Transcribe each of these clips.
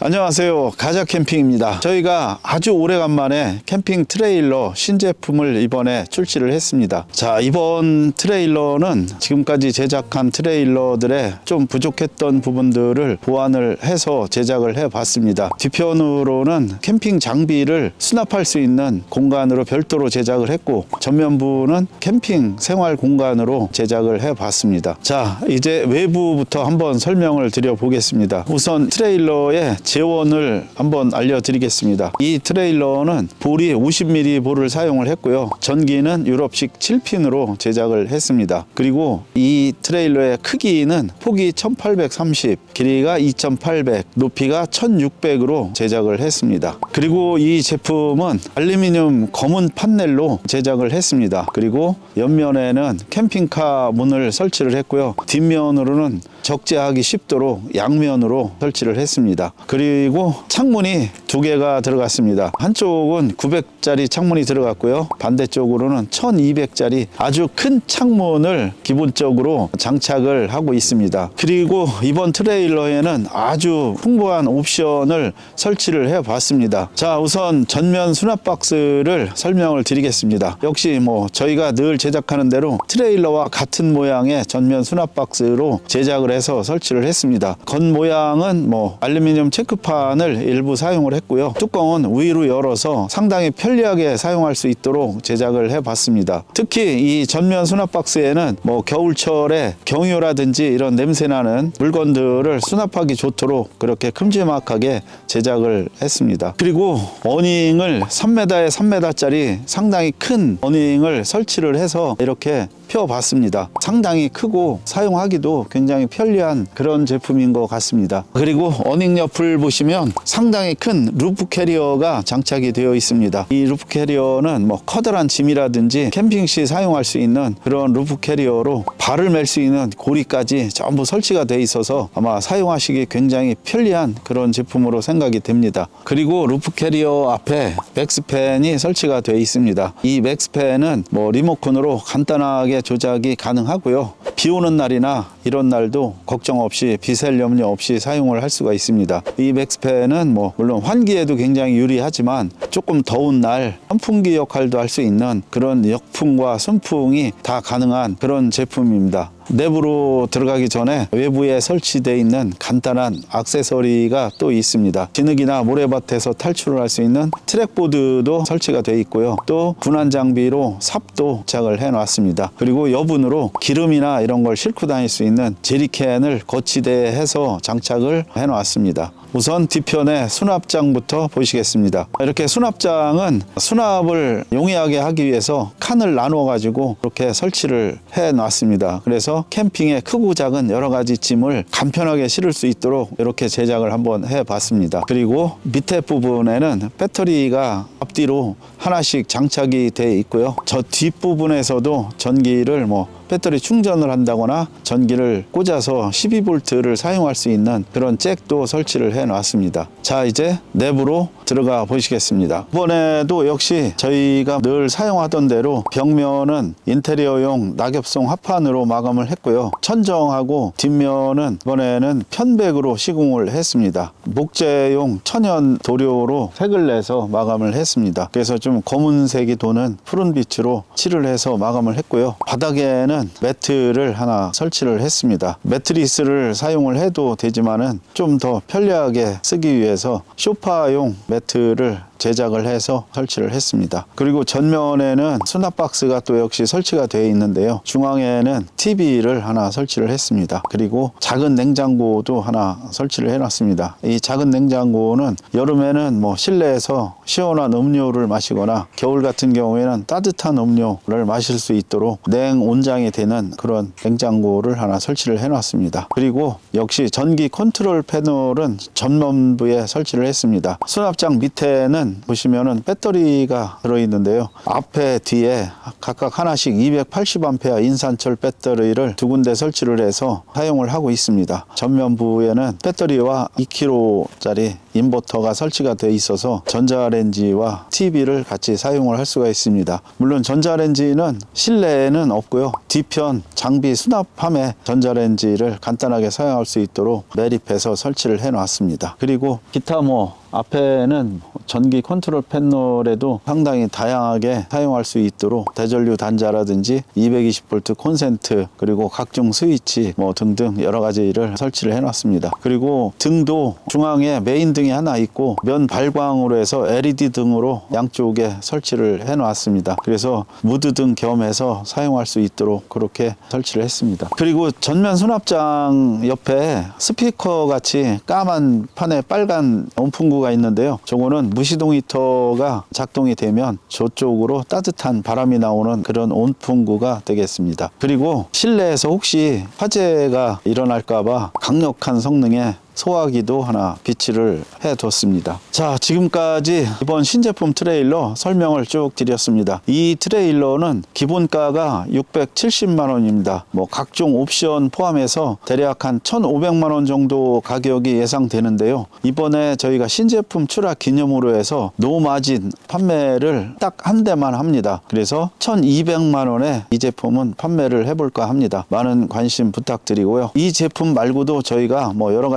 안녕하세요. 가자 캠핑입니다. 저희가 아주 오래간만에 캠핑 트레일러 신제품을 이번에 출시를 했습니다. 자, 이번 트레일러는 지금까지 제작한 트레일러들의 좀 부족했던 부분들을 보완을 해서 제작을 해 봤습니다. 뒤편으로는 캠핑 장비를 수납할 수 있는 공간으로 별도로 제작을 했고, 전면부는 캠핑 생활 공간으로 제작을 해 봤습니다. 자, 이제 외부부터 한번 설명을 드려 보겠습니다. 우선 트레일러의 재원을 한번 알려드리겠습니다. 이 트레일러는 볼이 50mm 볼을 사용을 했고요. 전기는 유럽식 7핀으로 제작을 했습니다. 그리고 이 트레일러의 크기는 폭이 1830, 길이가 2800, 높이가 1600으로 제작을 했습니다. 그리고 이 제품은 알루미늄 검은 판넬로 제작을 했습니다. 그리고 옆면에는 캠핑카 문을 설치를 했고요. 뒷면으로는 적재하기 쉽도록 양면으로 설치를 했습니다. 그리고 창문이 두 개가 들어갔습니다. 한쪽은 900짜리 창문이 들어갔고요. 반대쪽으로는 1200짜리 아주 큰 창문을 기본적으로 장착을 하고 있습니다. 그리고 이번 트레일러에는 아주 풍부한 옵션을 설치를 해 봤습니다. 자, 우선 전면 수납 박스를 설명을 드리겠습니다. 역시 뭐 저희가 늘 제작하는 대로 트레일러와 같은 모양의 전면 수납 박스로 제작을 해서 설치를 했습니다. 겉 모양은 뭐 알루미늄 체크판을 일부 사용을 했고요. 뚜껑은 위로 열어서 상당히 편리하게 사용할 수 있도록 제작을 해 봤습니다. 특히 이 전면 수납 박스에는 뭐 겨울철에 경유라든지 이런 냄새나는 물건들을 수납하기 좋도록 그렇게 큼지막하게 제작을 했습니다. 그리고 어닝을 3m에 3m짜리 상당히 큰 어닝을 설치를 해서 이렇게 펴봤습니다. 상당히 크고 사용하기도 굉장히 편리 한 그런 제품인 것 같습니다. 그리고 어닝 옆을 보시면 상당히 큰 루프 캐리어가 장착이 되어 있습니다. 이 루프 캐리어는 뭐 커다란 짐이라든지 캠핑 시 사용할 수 있는 그런 루프 캐리어로 발을 멜수 있는 고리까지 전부 설치가 되어 있어서 아마 사용하시기 굉장히 편리한 그런 제품으로 생각이 됩니다. 그리고 루프 캐리어 앞에 맥스팬이 설치가 되어 있습니다. 이 맥스팬은 뭐 리모컨으로 간단하게 조작이 가능하고요. 비 오는 날이나 이런 날도 걱정 없이 비셀 염려 없이 사용을 할 수가 있습니다. 이 맥스팬은 뭐 물론 환기에도 굉장히 유리하지만 조금 더운 날 선풍기 역할도 할 수 있는 그런 역풍과 선풍이 다 가능한 그런 제품입니다. 내부로 들어가기 전에 외부에 설치되어 있는 간단한 액세서리가 또 있습니다. 진흙이나 모래밭에서 탈출을 할 수 있는 트랙보드도 설치가 되어 있고요. 또 분한 장비로 삽도 장착을 해 놨습니다. 그리고 여분으로 기름이나 이런 걸 싣고 다닐 수 있는 제리캔을 거치대해서 장착을 해 놨습니다. 우선 뒤편의 수납장부터 보시겠습니다. 이렇게 수납장은 수납을 용이하게 하기 위해서 칸을 나누어 가지고 이렇게 설치를 해 놨습니다. 그래서 캠핑에 크고 작은 여러 가지 짐을 간편하게 실을 수 있도록 이렇게 제작을 한번 해 봤습니다. 그리고 밑에 부분에는 배터리가 앞뒤로 하나씩 장착이 되어 있고요. 저 뒷부분에서도 전기를 뭐 배터리 충전을 한다거나 전기를 꽂아서 12V를 사용할 수 있는 그런 잭도 설치를 해 놨습니다. 자, 이제 내부로 들어가 보시겠습니다. 이번에도 역시 저희가 늘 사용하던 대로 벽면은 인테리어용 낙엽송 합판으로 마감을 했고요. 천정하고 뒷면은 이번에는 편백으로 시공을 했습니다. 목재용 천연 도료로 색을 내서 마감을 했습니다. 그래서 좀 검은색이 도는 푸른 빛으로 칠을 해서 마감을 했고요. 바닥에는 매트를 하나 설치를 했습니다. 매트리스를 사용을 해도 되지만은 좀 더 편리하게 쓰기 위해서 소파용 매트를 제작을 해서 설치를 했습니다. 그리고 전면에는 수납 박스가 또 역시 설치가 되어 있는데요. 중앙에는 TV를 하나 설치를 했습니다. 그리고 작은 냉장고도 하나 설치를 해놨습니다. 이 작은 냉장고는 여름에는 뭐 실내에서 시원한 음료를 마시거나 겨울 같은 경우에는 따뜻한 음료를 마실 수 있도록 냉온장이 되는 그런 냉장고를 하나 설치를 해놨습니다. 그리고 역시 전기 컨트롤 패널은 전면부에 설치를 했습니다. 수납장 밑에는 보시면은 배터리가 들어있는데요. 앞에 뒤에 각각 하나씩 280A 인산철 배터리를 두 군데 설치를 해서 사용을 하고 있습니다. 전면부에는 배터리와 2kg짜리 인버터가 설치가 돼 있어서 전자레인지와 TV를 같이 사용을 할 수가 있습니다. 물론 전자레인지는 실내에는 없고요. 뒤편 장비 수납함에 전자레인지를 간단하게 사용할 수 있도록 매립해서 설치를 해 놨습니다. 그리고 기타 뭐 앞에는 전기 컨트롤 패널에도 상당히 다양하게 사용할 수 있도록 대전류 단자라든지 220V 콘센트 그리고 각종 스위치 뭐 등등 여러 가지를 설치를 해놨습니다. 그리고 등도 중앙에 메인 등이 하나 있고 면 발광으로 해서 LED 등으로 양쪽에 설치를 해놨습니다. 그래서 무드 등 겸해서 사용할 수 있도록 그렇게 설치를 했습니다. 그리고 전면 수납장 옆에 스피커 같이 까만 판에 빨간 온풍구가 있는데요. 저거는 무시동 히터가 작동이 되면 저쪽으로 따뜻한 바람이 나오는 그런 온풍구가 되겠습니다. 그리고 실내에서 혹시 화재가 일어날까봐 강력한 성능의 소화기도 하나 비치를 해뒀습니다. 자, 지금까지 이번 신제품 트레일러 설명을 쭉 드렸습니다. 이 트레일러는 기본가가 670만 원입니다. 뭐 각종 옵션 포함해서 대략 한 1,500만 원 정도 가격이 예상되는데요. 이번에 저희가 신제품 출하 기념으로 해서 노마진 판매를 딱 한 대만 합니다. 그래서 1,200만 원에 이 제품은 판매를 해볼까 합니다. 많은 관심 부탁드리고요. 이 제품 말고도 저희가 뭐 여러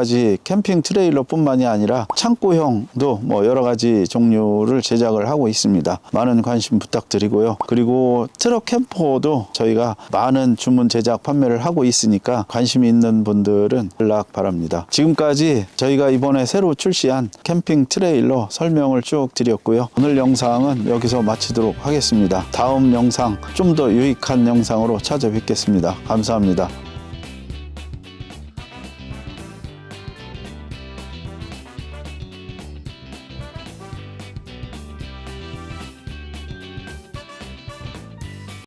캠핑 트레일러뿐만이 아니라 창고형도 뭐 여러 가지 종류를 제작을 하고 있습니다. 많은 관심 부탁드리고요. 그리고 트럭 캠퍼도 저희가 많은 주문 제작 판매를 하고 있으니까 관심 있는 분들은 연락 바랍니다. 지금까지 저희가 이번에 새로 출시한 캠핑 트레일러 설명을 쭉 드렸고요. 오늘 영상은 여기서 마치도록 하겠습니다. 다음 영상 좀 더 유익한 영상으로 찾아뵙겠습니다. 감사합니다.